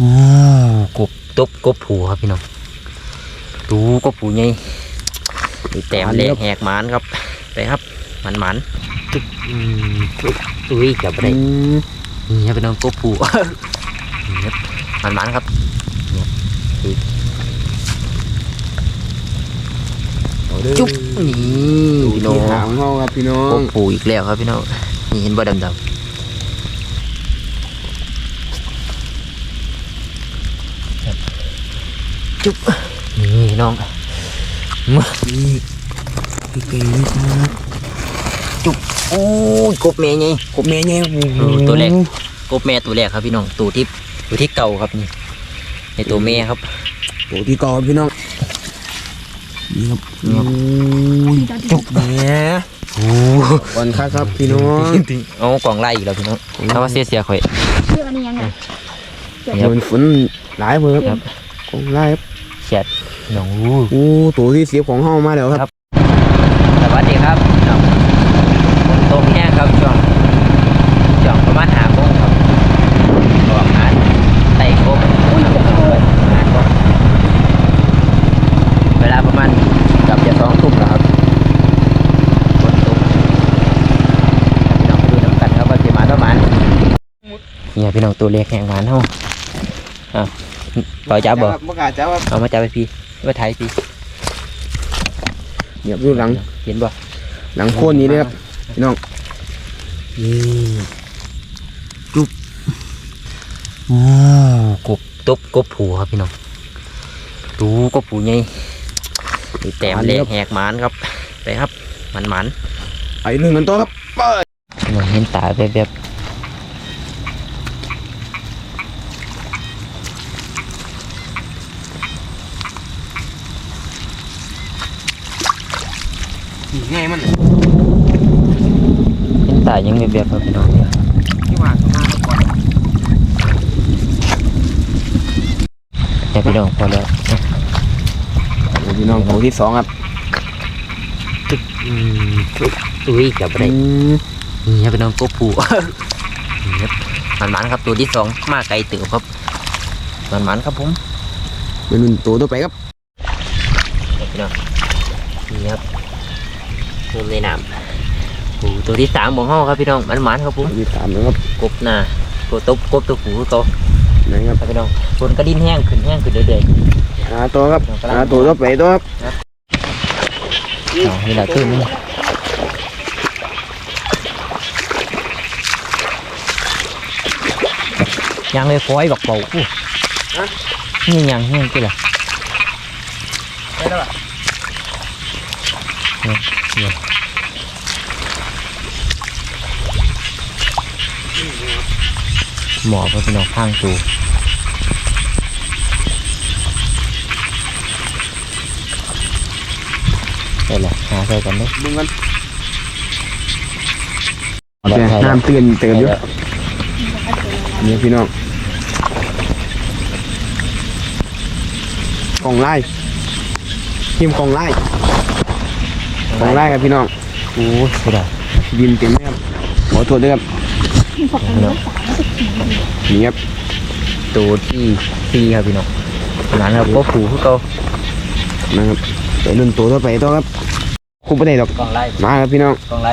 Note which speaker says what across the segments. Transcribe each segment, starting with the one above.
Speaker 1: อู้กบตบกบผูครับพี่น้องตูกบผูใหญ่มีแต้มแหลกแหกหมานครับไปครับหมันหมันตึ๊กอืมตึ๊กอุ้ยจับไปได้นี่ครับพี่น้องกบผูนี่ครับหมันหมันครับเนี่ยอีกจุ๊บนี่พี่น้อง
Speaker 2: หางเฮาครับพี่น้อกง
Speaker 1: บผูอีกแล้วครับพี่น้องนี่เห็นบ่ดำดำ จุ๊บนี่พี่น้องมา
Speaker 2: นี่พี่เก๋นี่ครับ
Speaker 1: โอ้ยกบแม่ไง
Speaker 2: กบแม่ใหญ่โอ้โห
Speaker 1: เออตัวเล็กกบแม่ตัวแรกครับพี่น้องตัวที่ตัวที่เก่าครับนี่ในตัวแม่ครับ
Speaker 2: ตัวที่ก่อนพี่น้องนี่ครับ
Speaker 1: นี่ครับ
Speaker 2: โอ้ย
Speaker 1: จุ๊บ
Speaker 2: แหม
Speaker 1: โอ้
Speaker 2: วันค่าครับพี่น้อง
Speaker 1: เอากล่องไล่อีกแล้วพี่น้องถ้าว่าเสียเสียข่อย
Speaker 3: เรื่องอันนี้ยังไง
Speaker 1: นี่ครับ
Speaker 2: โดนฝนหลายเพิ่ครับคงไล่ครับ
Speaker 1: เฉียดพี่น้องอู้
Speaker 2: โอ้ตัวที่เสียบของเฮามาแล้วครับ
Speaker 1: สวัสดีครับพี่น้องฝนตกแห้งครับช่วงช่วงประมาณหาโมงครับออกงานไต่กบงานกบเวลาประมาณเกับจะสองทุ่มแล้วครับฝนตกพี่น้องไปดูน้ำกันครับว่าสิมาประมาณเนี่ยพี่น้องตัวเล็กแห่งหวานเฮาอะ ปล่อยจับบ่
Speaker 2: บ่กล้าจับครับ
Speaker 1: เอามาจับไปพี่มาถ่ายพี่
Speaker 2: เดี๋ยวดูหลัง
Speaker 1: เห็นบ่
Speaker 2: หลังโคนนี้เลยครับพี่น้อง
Speaker 1: นี่จุ๊บอู้กบตบกบผูครับพี่น้องดูกบผูใหญ่มีแต้มแหลกแหกหมานครับไปครับหมันหมัน
Speaker 2: ไปเรื่องกันต่อครับไป
Speaker 1: ๆมองเห็นตาแบบแบบ
Speaker 2: นี่ไงมัน
Speaker 1: เห็นตายังแบบแบบครับพี่น้อง
Speaker 2: ที่ว่าข้างหน้าก่อน
Speaker 1: เนี่ยพี่น้องพอแล้ว
Speaker 2: โอ้พี่น้องตัวที่สองครับ
Speaker 1: อืมอุ้ยจับไปได้
Speaker 2: อืม
Speaker 1: นี่ครับพี่น้องกบผูนี่ครับหมันหมันๆครับตัวที่สองมาไกลเติบครับหมันหมันๆครับผม
Speaker 2: เป็นรุ่นตัวต่อไปครับ
Speaker 1: ครับพี่น้องนี่ครับ มุมในน้ำปูตัวที่สามของห้องครับพี่น้องมันหมานครับผม
Speaker 2: ตัวที่สามนะครับ
Speaker 1: กบหน้าตัวตบกบตัวผูตัว
Speaker 2: นะครับ
Speaker 1: ครับพี่น้องฝนก็ดิ้นแห้งขึ้นแห้งขึ้นเรื่อย
Speaker 2: หาตัวครับหาตัวต่อไปตัวครับ
Speaker 1: ๆอ๋อนี่แหละขึ้นนี่ยังเลยฟอยบักเป่าอู้นี่ยังนี่ยังกี่ล่ะ
Speaker 2: ได้แล้วอะ
Speaker 1: หมอครับพี่น้องข้างตูได้แหละหาใส่กันเด้อ
Speaker 2: มึงกัน
Speaker 1: เอาได้ใส่แล้ว
Speaker 2: น้ำเตือนเติมอยู่นี่พี่น้องกล่องไล่ทีมกล่องไล่ กล่องไล่ครับพี่น้อง
Speaker 1: โอ้ยสุดยอด
Speaker 2: ดินเต็มไหมครับขอโทษด้วยครับ
Speaker 1: พี่น้อง
Speaker 2: นี่ครับ
Speaker 1: ตัวที่สี่ครับพี่น้องนั้นครับก็ผูคือเก่า
Speaker 2: นะครับไปรุ่นตัวต่อไปตัวครับคุบไปไหนดอก
Speaker 1: กองไล่
Speaker 2: มาครับพี่น้อง
Speaker 1: กองไล่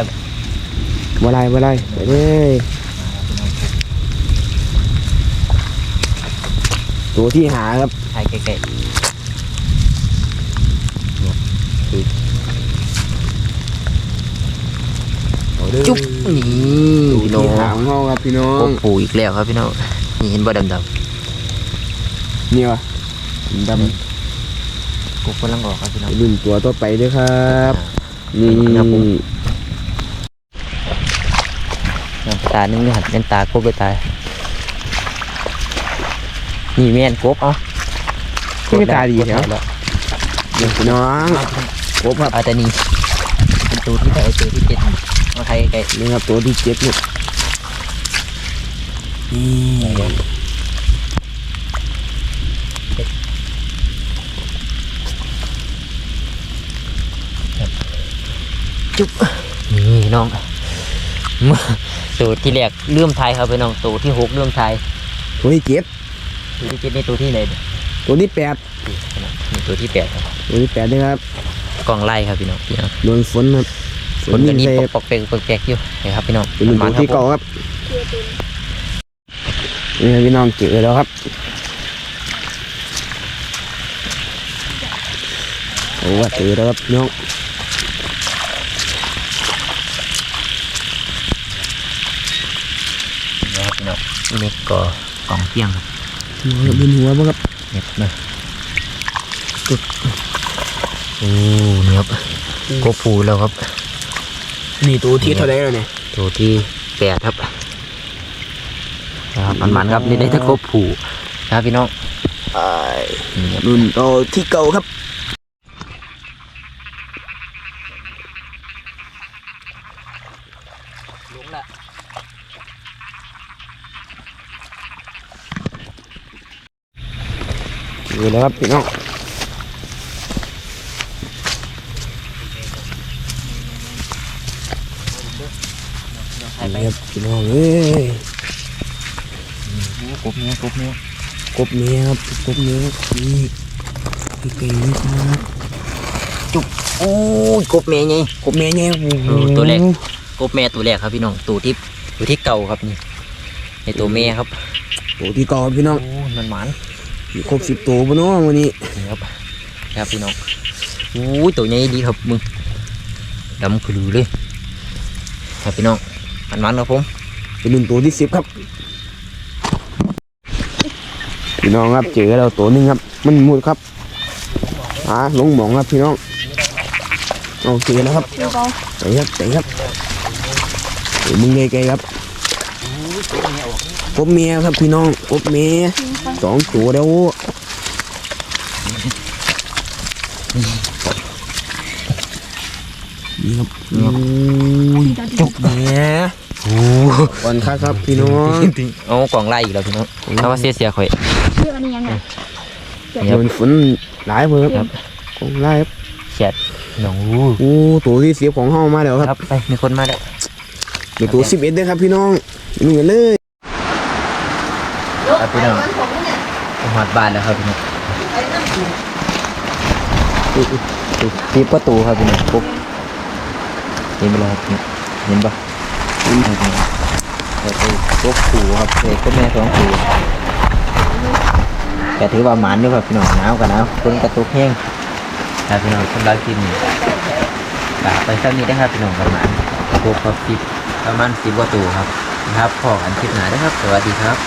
Speaker 2: บ่ไล่บ่ไล่ไปเลยตัวที่หาครับ
Speaker 1: ถ่ายใก ล้ๆจุ๊บนี่
Speaker 2: ตัว
Speaker 1: พี่น้อ
Speaker 2: ที่หางของเราครับพี่น้อ
Speaker 1: ก็
Speaker 2: ง
Speaker 1: ผูอีกแล้วครับพี่น้องนี่เห็นบ่ดำ
Speaker 2: นี่วะดำ
Speaker 1: ๆกบกำลังออกครับพี่น้อง
Speaker 2: รุ่นตัวต่อไปด้วยครับนี่
Speaker 1: ครับผมน้ำตาหนึ่งนี่หันเป็นตากบไปตายนี่แม่นกบเอะ
Speaker 2: ที่ไม่ตาดีเนาะเดี๋ยวพี่น้องครบครับ
Speaker 1: อาจจะนี่เป็นตัวที่ไหนตัวที่เจ็ด มาใครไกล
Speaker 2: นี่ครับตัวที่เจ็ดเนี่ยนี่
Speaker 1: จุ๊บนี่น้องตัวที่แรกเลื่อมไทยครับพี่น้องตัวที่หกเลื่อมไทย
Speaker 2: ตัวที่เจ็ด
Speaker 1: ตัวที่เจ็ดนี่ตัวที่ไหนเนี่ย
Speaker 2: ตัวที่แปด
Speaker 1: นี่ตัวที่แปดครับ
Speaker 2: ตัวที่แปดนะครับ
Speaker 1: กล่องไล่ครับพี่น้องพี่น้อง
Speaker 2: โดนฝนครับ
Speaker 1: คนกันนี้
Speaker 2: ใส่
Speaker 1: ปอกๆแปลกปอกแปลกอยู่นะครับพี่น้อง
Speaker 2: เป็นตัวที่เก่าครับนี่ครับพี่น้องเจอแล้วครับโอ้ว่าเจอแล้วครับพี่น้อง
Speaker 1: นะครับพี่น้องนี่ก็กล่องเที่ยงครับ
Speaker 2: หัวเป็นหัวบ้างครับ
Speaker 1: เน็บนะตึกโอ้เนียบก็ผูแล้วครับ
Speaker 2: นี่ตัวที่เท่าไรแล้วเนี่ย
Speaker 1: ตัวที่แปดครับนะครับมันมันๆครับนี่ได้แตะกบผูนะครับพี่น้องนี่ครับ
Speaker 2: รุ่นตัวที่เก่าครับ
Speaker 1: ลุงละ
Speaker 2: เจอแล้วครับพี่น้อง
Speaker 1: ใส่ไป
Speaker 2: นี่ ครับพี่น้องเอ้ย
Speaker 1: กบเนี้ยกบเนี้ย
Speaker 2: กบเมียครับกบเมียครับนี่พี่เก่งนะครับ
Speaker 1: โอ้ยกบแม่ไง
Speaker 2: กบเมียเนี่ยโอ้โห
Speaker 1: เออตัวแรกกบแม่ตัวแรกครับพี่น้องตัวที่ตัวที่เก่าครับนี่ในตัวแม่ครับ
Speaker 2: ตัวที่เก่าครับพี่น้อง
Speaker 1: โอ้มันหมาน
Speaker 2: มีครบสิบตัวปะเนาะวันนี้
Speaker 1: นี่ครับครับพี่น้องโอ้ยตัวใหญ่ดีครับมึงดำคือเลยครับพี่น้อง มันมันๆครับผม
Speaker 2: เป็นรุ่นตัวที่สิบครับพี่น้องครับเจอเราตัวหนึงครับ มันหมุดครับหาลงหมองครับพี่น้องเอาเจอแล้วครับใจครับใจครับเดี๋ยวมึงไกลๆครับกบเมียครับพี่น้องกบเมียสองตัวแล้วนี่ครับโอ้ย
Speaker 1: จุกเนี่ย โอ้
Speaker 2: วันครับครับพี่น้อง
Speaker 1: เอากล่องไล่อีกแล้วพี่น้องถ้าว่าเสียเสียข่อย
Speaker 3: เรื่องอันนี้ยังไง
Speaker 1: นี่ครับ
Speaker 2: โดนฝนหลายเพิ่มครับของไล่ครับ
Speaker 1: เขียดน้องอู้
Speaker 2: โอ้ตัวที่เสียของห้องมาแล้วครับ
Speaker 1: ครับไปมีคนมาแล้ว
Speaker 2: เดี๋ยวตัวสิบเอ็ดด้วยครับพี่น้องหนึ่งเลย
Speaker 1: ครับพี่น้องหอดบ้านแล้วครับพี่น้องตีประตูครับพี่น้องปุ๊บเห็นไปแล้วครับนี่เห็นปะเห็นครับพี่น้ องเออเออปุ๊บขู่ครับเออก็แม่สองขู่แต่ถือว่าหมานด้วยครับพี่น้องหนาวกันหนาวคนกระตุกแห้งครับพี่น้องสำหรับกินฝากไปสักนิดนะครับพี่น้องประมาณพวกครับสิบประมาณสิบกว่าตัวครับนะครับพอกันคลิปหนาได้ครับ สวัสดีครับ